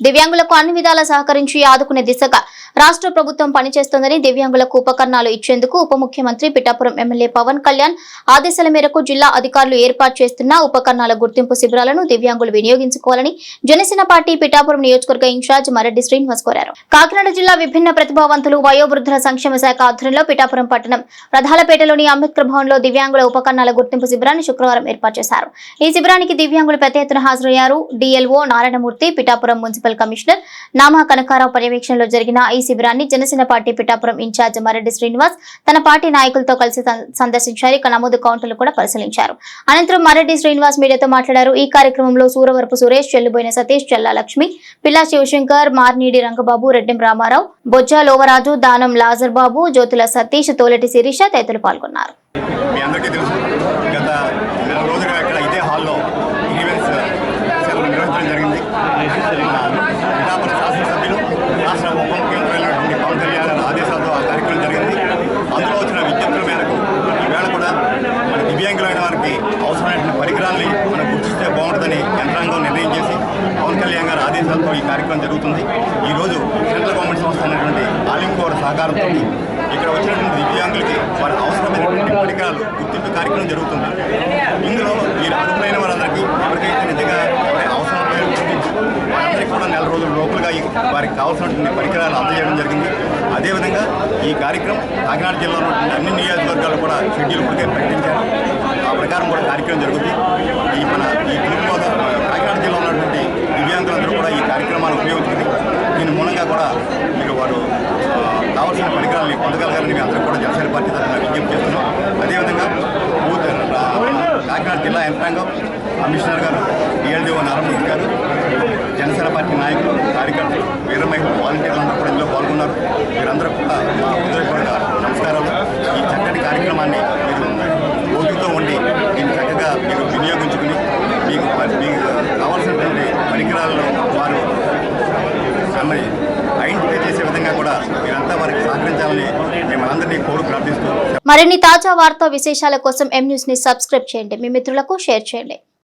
దివ్యాంగులకు అన్ని విధాలా సహకరించి ఆదుకునే దిశగా రాష్ట్ర ప్రభుత్వం పనిచేస్తోందని దివ్యాంగులకు ఉపకరణాలు ఇచ్చేందుకు ఉప ముఖ్యమంత్రి పిఠాపురం ఎమ్మెల్యే పవన్ కళ్యాణ్ ఆదేశాల మేరకు జిల్లా అధికారులు ఏర్పాటు చేస్తున్న ఉపకరణాల గుర్తింపు శిబిరాలను దివ్యాంగులు వినియోగించుకోవాలని జనసేన పార్టీ పిఠాపురం నియోజకవర్గ ఇన్ఛార్జ్ మరెడ్డి శ్రీనివాస్ కోరారు. కాకినాడ జిల్లా విభిన్న ప్రతిభావంతులు వయోవృద్ధుల సంక్షేమ శాఖ ఆధ్వర్యంలో పిఠాపురం పట్టణం ప్రధాలపేటలోని అంబేద్కర్ భవన్లో దివ్యాంగుల ఉపకరణాల గుర్తింపు శిబిరాన్ని శుక్రవారం ఏర్పాటు చేశారు. ఈ శిబిరానికి దివ్యాంగులు పెద్ద ఎత్తున హాజరయ్యారు. D L O Narayanamurthy Pithapuram municipal commissioner Nama Kanakarao పర్యవేక్షణలో జరిగిన ఈ శిబిరాన్ని జనసేన పార్టీ పిఠాపురం ఇన్ఛార్జ్ మరెడ్డి శ్రీనివాస్ తన పార్టీ నాయకులతో కలిసి సందర్శించారు. ఇక నమోదు కౌంటర్లు కూడా పరిశీలించారు. అనంతరం మరెడ్డి శ్రీనివాస్ మీడియాతో మాట్లాడారు. ఈ కార్యక్రమంలో సూరవరపు సురేష్ చెల్లుబోయిన సతీష్ చెల్లా లక్ష్మి పిల్లా శివశంకర్ మార్నీడి రంగబాబు రెడ్డిం రామారావు బొజ్జా లోవరాజు దానం లాజర్ బాబు జ్యోతుల సతీష్ తోలటి శిరీష తదితరులు పాల్గొన్నారు. మీ అందరికీ తెలుసు గత నెల రోజులుగా ఇక్కడ ఇదే హాల్లో ఈవెంట్స్ సెలవు నిర్వహించడం జరిగింది మన పిఠాపురం శాసనసభ్యులు రాష్ట్ర ఉప ముఖ్యమంత్రి అయినటువంటి పవన్ కళ్యాణ్ గారి ఆదేశాలతో ఆ కార్యక్రమం జరిగింది అందులో వచ్చిన విజ్ఞప్తుల మేరకు ఈవేళ కూడా మన దివ్యాంగులైన వారికి అవసరమైన పరికరాల్ని మనం గుర్తిస్తే బాగుంటుందని యంత్రాంగం నిర్ణయం చేసి పవన్ కళ్యాణ్ గారి ఆదేశాలతో ఈ కార్యక్రమం జరుగుతుంది. ఈరోజు సెంట్రల్ గవర్నమెంట్ సంస్థ అయినటువంటి ఆలింకోర్ సహకారంతో ఇక్కడ వచ్చినటువంటి దివ్యాంగులకి వారి అవసరమైనటువంటి పరికరాలు గుర్తింపు కార్యక్రమం జరుగుతుంది ఇందులో ఈ అర్హులైన వారందరికీ ఎవరికైతే నిజంగా ఎవరి అవసరం లేదో గుర్తించి వారందరికీ కూడా నెల కూడా ఈ వారికి కావాల్సినటువంటి పరికరాలు అందజేయడం జరిగింది. అదేవిధంగా ఈ కార్యక్రమం కాకినాడ జిల్లాలో ఉన్నటువంటి అన్ని నియోజకవర్గాలు కూడా షెడ్యూల్ కూడా ప్రకటించారు. ఆ ప్రకారం కూడా కార్యక్రమం జరుగుతుంది. ఈ మన ఈ తూర్పుగోదావరి కాకినాడ జిల్లాలో ఉన్నటువంటి దివ్యాంగులందరూ కూడా ఈ కార్యక్రమాన్ని ఉపయోగించుకుని దీని మూలంగా కూడా మీరు వారు కావాల్సిన పరికరాలని పొందగలగాలని మేము అందరూ కూడా జనసేన పార్టీ తరఫున విజ్ఞప్తి చేస్తున్నాం. అదేవిధంగా కాకినాడ జిల్లా యంత్రాంగం కమిషనర్ గారు డిఎల్డిఓ నారాయణ గారు జనసేన పార్టీ నాయకులు కార్యకర్తలు వీర మహిళలు వాలంటీర్లు అందరూ కూడా ఇందులో పాల్గొన్నారు వీళ్ళందరూ కూడా మా హృదయపూర్వక నమస్కారాలు. ఈ చక్కటి కార్యక్రమాన్ని మీరు ఓపికతో ఉండి దీన్ని చక్కగా మీరు వినియోగించుకుని మీకు మీకు కావాల్సినటువంటి పరికరాలను వారు అన్నీ ఐడెంటిఫై చేసే విధంగా కూడా మీరంతా వారికి సహకరించాలని మిమ్మల్ని కోరు ప్రార్థిస్తూ మరిన్ని తాజా వార్తా విశేషాల కోసం ఎం న్యూస్ని సబ్స్క్రైబ్ చేయండి. మీ మిత్రులకు షేర్ చేయండి.